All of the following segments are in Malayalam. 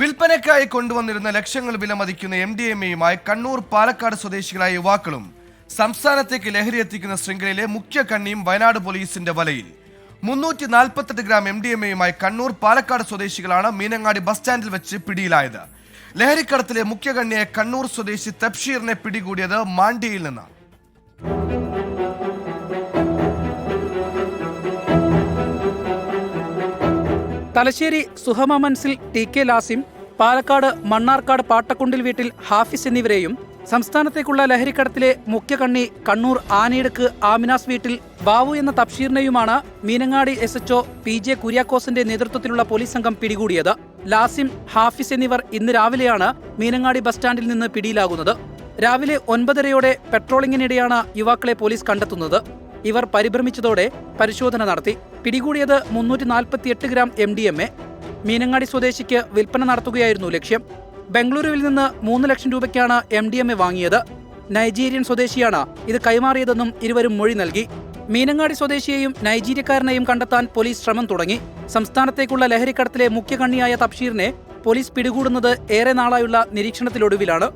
വിൽപ്പനയ്ക്കായി കൊണ്ടുവന്നിരുന്ന ലക്ഷങ്ങൾ വിലമതിക്കുന്ന എം ഡി എം എയുമായി കണ്ണൂർ പാലക്കാട് സ്വദേശികളായ യുവാക്കളും സംസ്ഥാനത്തേക്ക് ലഹരി എത്തിക്കുന്ന ശൃംഖലയിലെ മുഖ്യ കണ്ണിയും വയനാട് പോലീസിന്റെ വലയിൽ. മുന്നൂറ്റി നാൽപ്പത്തെട്ട് ഗ്രാം എം ഡി എം എയുമായി കണ്ണൂർ പാലക്കാട് സ്വദേശികളാണ് മീനങ്ങാടി ബസ് സ്റ്റാൻഡിൽ വെച്ച് പിടിയിലായത്. ലഹരിക്കടത്തിലെ മുഖ്യ കണ്ണിയെ കണ്ണൂർ സ്വദേശി തബ്ഷീറിനെ പിടികൂടിയത് മാണ്ടിയിൽ നിന്നാണ്. തലശ്ശേരി സുഹമ മൻസിൽ ടി കെ ലാസിം പാലക്കാട് മണ്ണാർക്കാട് പാട്ടക്കുണ്ടിൽ വീട്ടിൽ ഹാഫിസ് എന്നിവരെയും സംസ്ഥാനത്തേക്കുള്ള ലഹരിക്കടത്തിലെ മുഖ്യകണ്ണി കണ്ണൂർ ആനയിടക്ക് ആമിനാസ് വീട്ടിൽ ബാവു എന്ന തപ്ഷീറിനെയുമാണ് Meenangadi S HO P J കുര്യാക്കോസിന്റെ നേതൃത്വത്തിലുള്ള പോലീസ് സംഘം പിടികൂടിയത്. ലാസിം ഹാഫിസ് എന്നിവർ ഇന്ന് രാവിലെയാണ് മീനങ്ങാടി ബസ് സ്റ്റാൻഡിൽ നിന്ന് പിടിയിലാകുന്നത്. രാവിലെ ഒൻപതരയോടെ പെട്രോളിങ്ങിനിടെയാണ് യുവാക്കളെ പോലീസ് കണ്ടെത്തുന്നത്. ഇവർ പരിഭ്രമിച്ചതോടെ പരിശോധന നടത്തി. പിടികൂടിയത് മുന്നൂറ്റി നാൽപ്പത്തിയെട്ട് gram M D M A Meenangadi സ്വദേശിക്ക് വിൽപ്പന നടത്തുകയായിരുന്നു ലക്ഷ്യം. ബംഗളൂരുവിൽ നിന്ന് മൂന്ന് ലക്ഷം രൂപയ്ക്കാണ് എം ഡി എം എ വാങ്ങിയത്. നൈജീരിയൻ സ്വദേശിയാണ് ഇത് കൈമാറിയതെന്നും ഇരുവരും മൊഴി നൽകി. മീനങ്ങാടി സ്വദേശിയെയും നൈജീരിയക്കാരനെയും കണ്ടെത്താൻ പോലീസ് ശ്രമം തുടങ്ങി. സംസ്ഥാനത്തേക്കുള്ള ലഹരിക്കടത്തിലെ മുഖ്യ കണ്ണിയായ തബ്ഷീറിനെ പോലീസ് പിടികൂടുന്നത് ഏറെ നാളായുള്ള നിരീക്ഷണത്തിലൊടുവിലാണ്.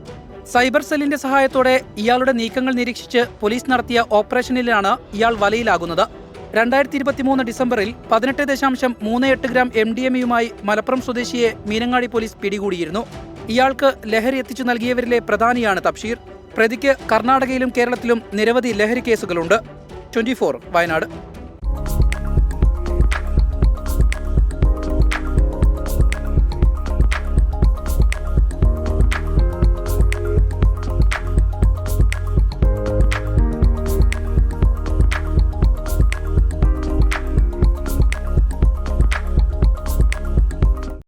സൈബർ സെല്ലിന്റെ സഹായത്തോടെ ഇയാളുടെ നീക്കങ്ങൾ നിരീക്ഷിച്ച് പോലീസ് നടത്തിയ ഓപ്പറേഷനിലാണ് ഇയാൾ വലയിലാകുന്നത്. രണ്ടായിരത്തി ഇരുപത്തിമൂന്ന് ഡിസംബറിൽ പതിനെട്ട് ദശാംശം മൂന്ന് എട്ട് ഗ്രാം എം ഡി എമ്മയുമായി മലപ്പുറം സ്വദേശിയെ മീനങ്ങാടി പോലീസ് പിടികൂടിയിരുന്നു. ഇയാൾക്ക് ലഹരി എത്തിച്ചു നൽകിയവരിലെ പ്രധാനിയാണ് തബ്ഷീർ. പ്രതിക്ക് കർണാടകയിലും കേരളത്തിലും നിരവധി ലഹരി കേസുകളുണ്ട്. ട്വന്റി വയനാട്.